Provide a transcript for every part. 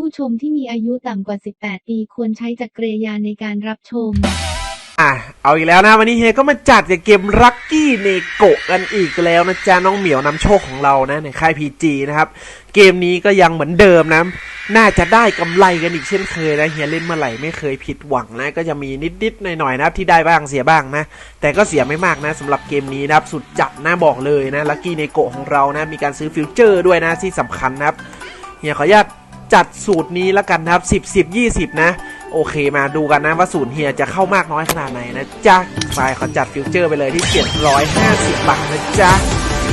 ผู้ชมที่มีอายุต่ำกว่า 18 ปีควรใช้จักรยานในการรับชม อะเอาอีกแล้วนะวันนี้เฮียก็มาจัดกับเกมรักกี้เนโกะกันอีกแล้วนะจ๊ะน้องเหมียวนำโชคของเรานะในค่ายพีจีนะครับ เกมนี้ก็ยังเหมือนเดิมนะ น่าจะได้กำไรกันอีกเช่นเคยนะเฮียเล่นเมื่อไหร่ไม่เคยผิดหวังนะ ก็จะมีนิดๆหน่อยๆนะครับที่ได้บ้างเสียบ้างนะ แต่ก็เสียไม่มากนะสำหรับเกมนี้นะครับสุดจัดนะบอกเลยนะลักกี้เนโกะของเรานะมีการซื้อฟิวเจอร์ด้วยนะที่สำคัญนะครับเฮียขออนุญาต จัดสูตรนี้แล้วกันนะครับ 10 10 20 นะ โอเคมาดูกันนะว่าสูตรเฮียจะเข้ามากน้อยขนาดไหนนะจ๊ะไปขอจัดฟิวเจอร์ไปเลยที่ 750 บาทนะจ๊ะ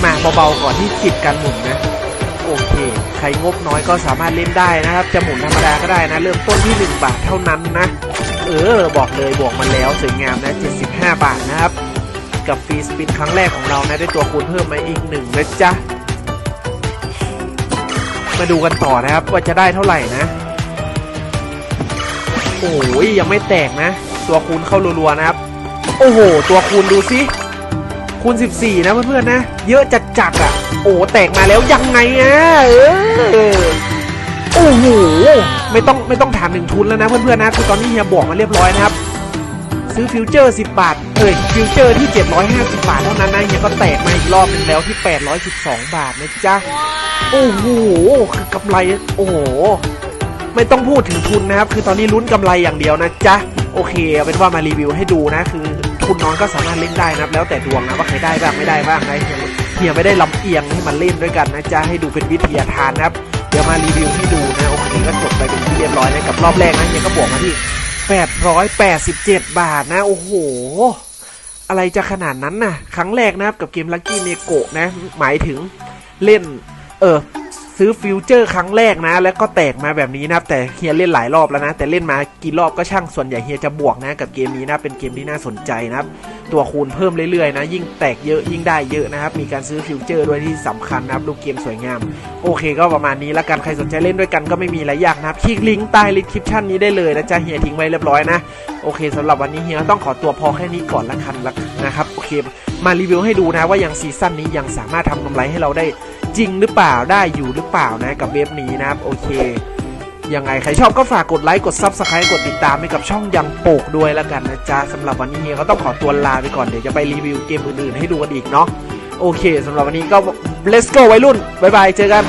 มาเบาๆก่อนที่จิตการหมุนนะ โอเค ใครงบน้อยก็สามารถเล่นได้นะครับ จะหมุนธรรมดาก็ได้นะ เริ่มต้นที่ 1 บาทเท่านั้นนะ เออ บอกเลยบวกมาแล้วสวยงามนะ 75 บาทนะครับ กับฟรีสปินครั้งแรกของเรานะได้ตัวคูณเพิ่มมาอีกหนึ่งนะจ๊ะ มาดูกันต่อนะครับ ว่าจะได้เท่าไหร่นะ โอ้ยยังไม่แตกนะ ตัวคูณเข้ารัวๆนะครับ โอ้โห ตัวคูณดูสิคูณ 14 นะเพื่อนๆนะ เยอะจัดจัดอะ โอ้แตกมาแล้วยังไงอะเออโอ้โหไม่ต้องไม่ต้องถามถึงทุนแล้วนะเพื่อนๆนะคือตอนนี้เฮียบอกมาเรียบร้อยนะครับ ซื้อฟิวเจอร์ 10 บาท เอ้ยฟิวเจอร์ที่ 750 บาทเท่านั้นนะเฮียก็แตกมาอีกรอบหนึงแล้วที่ 812 บาทนะจ๊ะ โอ้โหคือกำไร โอ้โห ไม่ต้องพูดถึงทุนนะครับ คือตอนนี้ลุ้นกำไรอย่างเดียวนะจ๊ะ โอเคเอาเป็นว่ามารีวิวให้ดูนะ คือทุนน้อยก็สามารถเล่นได้นะครับ แล้วแต่ดวงนะว่าใครได้บ้างไม่ได้บ้างนะเฮียไม่ได้ลำเอียงให้มันเล่นด้วยกันนะจ๊ะ ให้ดูเป็นวิทยาทานนะครับ เดี๋ยวมารีวิวให้ดูนะ โอเคก็จบไปเป็นที่เรียบร้อยนะกับรอบแรกนะเฮียก็บวกมาที่ 887 บาทนะ โอ้โห อะไรจะขนาดนั้นน่ะ ครั้งแรกนะครับกับเกมลั c กี้เนโกะนะ หมายถึงเล่น เออ ซื้อฟิวเจอร์ครั้งแรกนะ แล้วก็แตกมาแบบนี้นะครับแต่เฮียเล่นหลายรอบแล้วนะ แต่เล่นมากี่รอบก็ช่างส่วนใหญ่เฮียจะบวกนะกับเกมนี้นะเป็นเกมที่น่าสนใจนะครับ ตัวคูณเพิ่มเรื่อยๆนะ ยิ่งแตกเยอะยิ่งได้เยอะนะครับ มีการซื้อฟิวเจอร์ด้วยที่สำคัญนะครับลูกเกมสวยงาม โอเค ก็ประมาณนี้แล้วกันใครสนใจเล่นด้วยกันก็ไม่มีอะไรยากนะครับคลิกลิงก์ใต้ลิสคริปชั่นนี้ได้เลยนะจ๊ะเฮียทิ้งไว้เรียบร้อยนะโอเคสำหรับวันนี้เฮียต้องขอตัวพอแค่นี้ก่อนละกันละนะครับโอเค มารีวิวให้ดูนะว่ายังซีซั่นนี้ยังสามารถทำกำไรให้เราได้ จริงหรือเปล่าได้อยู่หรือเปล่านะกับเว็บนี้นะครับโอเคยังไงใครชอบก็ฝากกดไลค์กด Subscribe กดติดตามให้กับช่องยังโปกด้วยแล้วกันนะจ๊ะสำหรับวันนี้เฮียก็ต้องขอตัวลาไปก่อนเดี๋ยวจะไปรีวิวเกมอื่นๆให้ดูกันอีกเนาะโอเคสำหรับวันนี้ก็ let's go วัยรุ่นบ๊ายบายเจอกัน